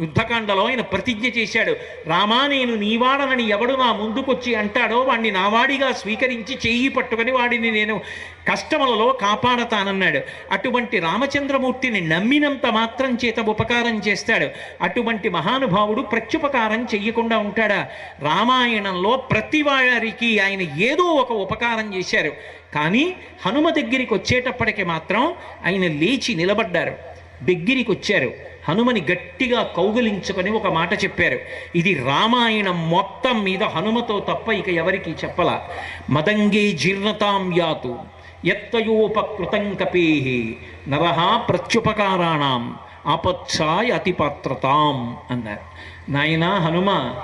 యుద్ధకాండలో ఆయన ప్రతిజ్ఞ చేశాడు. రామా నేను నీవాడనని ఎవడు నా ముందుకొచ్చి అంటాడో వాడిని నావాడిగా స్వీకరించి చెయ్యి పట్టుకొని వాడిని నేను కష్టములలో కాపాడతానన్నాడు. అటువంటి రామచంద్రమూర్తిని నమ్మినంత మాత్రం చేత ఉపకారం చేస్తాడు. అటువంటి మహానుభావుడు ప్రత్యుపకారం చెయ్యకుండా ఉంటాడా? రామాయణంలో ప్రతి వారికి ఆయన ఏదో ఒక ఉపకారం చేశారు. కానీ హనుమ దగ్గరికి వచ్చేటప్పటికి మాత్రం ఆయన లేచి నిలబడ్డారు. దగ్గరికి వచ్చారు హనుమని గట్టిగా కౌగిలించుకొని ఒక మాట చెప్పారు. ఇది రామాయణం మొత్తం మీద హనుమతో తప్ప ఇక ఎవరికి చెప్పల. మదంగే జీర్ణతాం యాతు ఎత్తయోపకృతం కపేహి నరహ ప్రత్యుపకారాణం ఆపత్సాయ అతిపాత్రతాం అన్నారు. నాయన హనుమ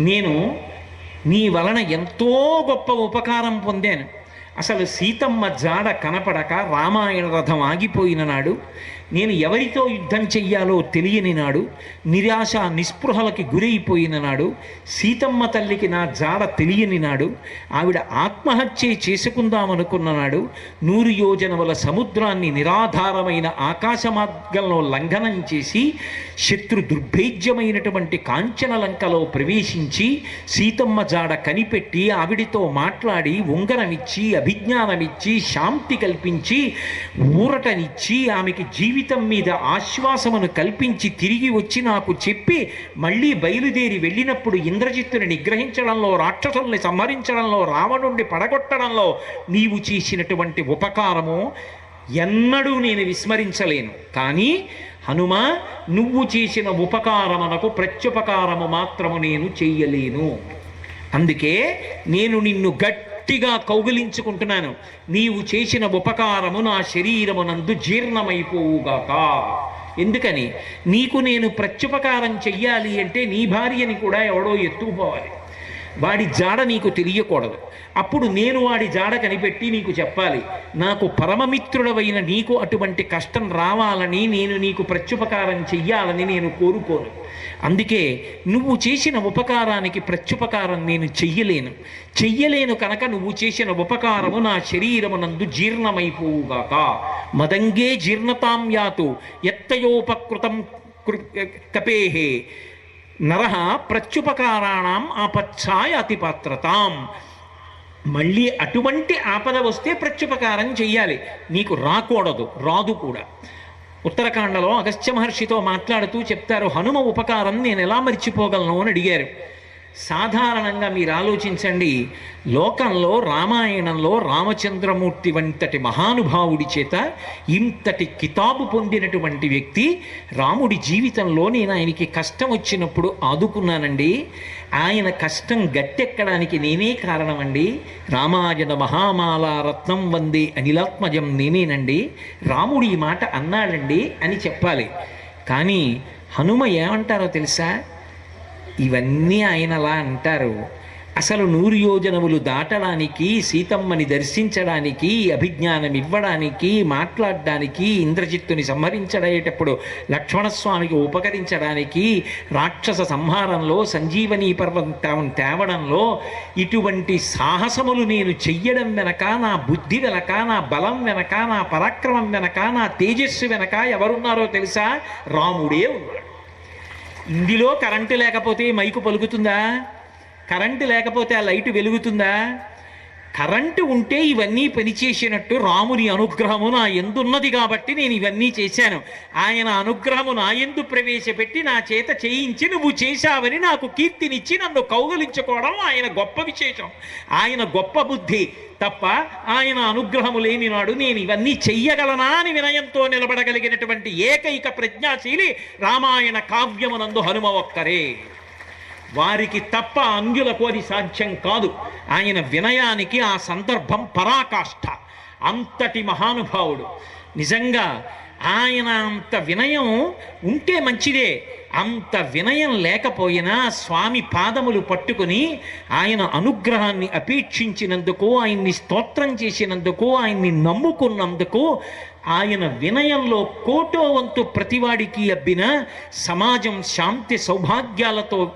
నేను నీ వలన ఎంతో గొప్ప ఉపకారం పొందాను. అసలు సీతమ్మ జాడ కనపడక రామాయణ రథం ఆగిపోయిన నాడు నేను ఎవరితో యుద్ధం చెయ్యాలో తెలియని నాడు నిరాశ నిస్పృహలకి గురైపోయిన నాడు సీతమ్మ తల్లికి నా జాడ తెలియని నాడు ఆవిడ ఆత్మహత్య చేసుకుందామనుకున్న నాడు నూరు యోజనముల సముద్రాన్ని నిరాధారమైన ఆకాశ మార్గంలో లంఘనం చేసి శత్రు దుర్భేద్యమైనటువంటి కాంచన లంకలో ప్రవేశించి సీతమ్మ జాడ కనిపెట్టి ఆవిడితో మాట్లాడి ఉంగరమిచ్చి అభిజ్ఞానమిచ్చి శాంతి కల్పించి ఊరటనిచ్చి ఆమెకి జీవితం మీద ఆశ్వాసమును కల్పించి తిరిగి వచ్చి నాకు చెప్పి మళ్ళీ బయలుదేరి వెళ్ళినప్పుడు ఇంద్రజిత్తుని నిగ్రహించడంలో రాక్షసుల్ని సంహరించడంలో రావణుణ్ణి పడగొట్టడంలో నీవు చేసినటువంటి ఉపకారము ఎన్నడూ నేను విస్మరించలేను. కానీ హనుమ నువ్వు చేసిన ఉపకారమునకు ప్రత్యుపకారము మాత్రము నేను చెయ్యలేను. అందుకే నేను నిన్ను గట్టి గట్టిగా కౌగిలించుకుంటున్నాను. నీవు చేసిన ఉపకారము నా శరీరమునందు జీర్ణమైపోవుగాక. ఎందుకని? నీకు నేను ప్రత్యుపకారం చెయ్యాలి అంటే నీ భార్యని కూడా ఎవడో ఎత్తుకుపోవాలి. వాడి జాడ నీకు తెలియకూడదు. అప్పుడు నేను వాడి జాడ కనిపెట్టి నీకు చెప్పాలి. నాకు పరమమిత్రుడవైన నీకు అటువంటి కష్టం రావాలని నేను నీకు ప్రత్యుపకారం చెయ్యాలని నేను కోరుకోను. అందుకే నువ్వు చేసిన ఉపకారానికి ప్రత్యుపకారం నేను చెయ్యలేను. చెయ్యలేను కనుక నువ్వు చేసిన ఉపకారము నా శరీరమునందు జీర్ణమైపోవుగాక. మదంగే జీర్ణతాం యాతు ఎత్తయోపకృతం కృ- కపేహే. నర ప్రత్యుపకారాణం ఆపచ్ఛాయ అతిపాత్రతాం. మళ్ళీ అటువంటి ఆపద వస్తే ప్రత్యుపకారం చెయ్యాలి. నీకు రాకూడదు రాదు కూడా. ఉత్తరాఖండలో అగస్త్య మహర్షితో మాట్లాడుతూ చెప్తారు హనుమ ఉపకారం నేను ఎలా మర్చిపోగలను? అని అడిగారు. సాధారణంగా మీరు ఆలోచించండి లోకంలో రామాయణంలో రామచంద్రమూర్తి వంతటి మహానుభావుడి చేత ఇంతటి కితాబు పొందినటువంటి వ్యక్తి రాముడి జీవితంలో నేను ఆయనకి కష్టం వచ్చినప్పుడు ఆదుకున్నానండి. ఆయన కష్టం గట్టెక్కడానికి నేనే కారణమండి. రామాయణ మహామాల రత్నం వందే అనిలాత్మజం నేనేనండి. రాముడు ఈ మాట అన్నాడండి అని చెప్పాలి. కానీ హనుమ ఏమంటారో తెలుసా? ఇవన్నీ ఆయన అలా అంటారు. అసలు నూరు యోజనములు దాటడానికి సీతమ్మని దర్శించడానికి అభిజ్ఞానం ఇవ్వడానికి మాట్లాడడానికి ఇంద్రజిత్తుని సంహరించడేటప్పుడు లక్ష్మణస్వామికి ఉపకరించడానికి రాక్షస సంహారంలో సంజీవనీ పర్వం తేవడంలో ఇటువంటి సాహసములు నేను చెయ్యడం వెనక నా బుద్ధి వెనక నా బలం వెనక నా పరాక్రమం వెనక నా తేజస్సు వెనక ఎవరున్నారో తెలుసా? రాముడే ఉన్నాడు. ఇందులో కరెంటు లేకపోతే ఈ మైకు పలుకుతుందా? కరెంటు లేకపోతే ఆ లైట్ వెలుగుతుందా? కరెంటు ఉంటే ఇవన్నీ పనిచేసినట్టు రాముని అనుగ్రహము నా ఎందున్నది కాబట్టి నేను ఇవన్నీ చేశాను. ఆయన అనుగ్రహము నా ఎందు ప్రవేశపెట్టి నా చేత చేయించి నువ్వు చేశావని నాకు కీర్తినిచ్చి నన్ను కౌగలించుకోవడం ఆయన గొప్ప విశేషం. ఆయన గొప్ప బుద్ధి. తప్ప ఆయన అనుగ్రహము లేని నాడు నేను ఇవన్నీ చెయ్యగలనా అని వినయంతో నిలబడగలిగినటువంటి ఏకైక ప్రజ్ఞాశీలి రామాయణ కావ్యమునందు హనుమ ఒక్కరే. వారికి తప్ప అంగులకు అది సాధ్యం కాదు. ఆయన వినయానికి ఆ సందర్భం పరాకాష్ఠ అంతటి మహానుభావుడు. నిజంగా ఆయన అంత వినయం ఉంటే మంచిదే. అంత వినయం లేకపోయినా స్వామి పాదములు పట్టుకుని ఆయన అనుగ్రహాన్ని అపేక్షించినందుకు ఆయన్ని స్తోత్రం చేసినందుకు ఆయన్ని నమ్ముకున్నందుకు ఆయన వినయంలో కోటో వంతు ప్రతివాడికి అబ్బిన సమాజం శాంతి సౌభాగ్యాలతో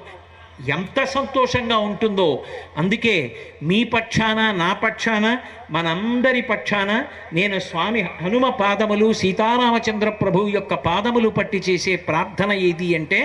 ఎంత సంతోషంగా ఉంటుందో. అందుకే మీ పక్షాన నా పక్షాన మనందరి పక్షాన నేను స్వామి హనుమ పాదములు సీతారామచంద్ర ప్రభు యొక్క పాదములు పట్టి చేసే ప్రార్థన ఏది అంటే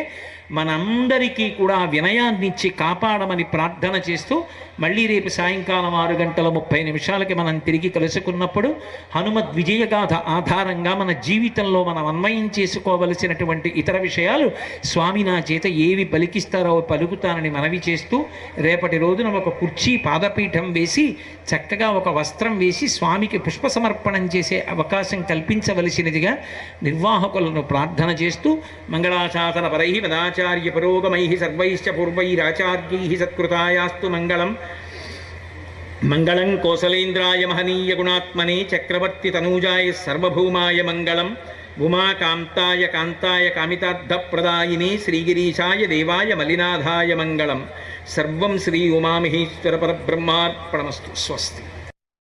మనందరికీ కూడా వినయాన్నిచ్చి కాపాడమని ప్రార్థన చేస్తూ మళ్ళీ రేపు సాయంకాలం ఆరు గంటల ముప్పై నిమిషాలకి మనం తిరిగి కలుసుకున్నప్పుడు హనుమద్ విజయగాథ ఆధారంగా మన జీవితంలో మనం అన్వయం చేసుకోవలసినటువంటి ఇతర విషయాలు స్వామి నా చేత ఏవి పలికిస్తారో పలుకుతానని మనవి చేస్తూ రేపటి రోజున ఒక కుర్చీ పాదపీఠం వేసి చక్కగా ఒక వస్త్ర వస్త్రం వేసి స్వామికి పుష్ప సమర్పణం చేసే అవకాశం కల్పించవలసినదిగా నిర్వాహకులను ప్రార్థన చేస్తూ మంగళాశాసన పరై పదాచార్య పురోగమై సర్వైశ్చ పూర్వైరాచార్యై సత్కృతాయాస్తు మంగళం. మంగళం కోసలేంద్రాయ మహనీయ గుణాత్మనే చక్రవర్తి తనూజాయ సర్వభౌమాయ మంగళం. ఉమా కాంతాయ కాంతాయ కామితార్థప్రదాయిని శ్రీగిరీశాయ దేవాయ మలినాథాయ మంగళం. సర్వం శ్రీ ఉమామహేశ్వర పరబ్రహ్మార్పణమస్తు. స్వస్తి.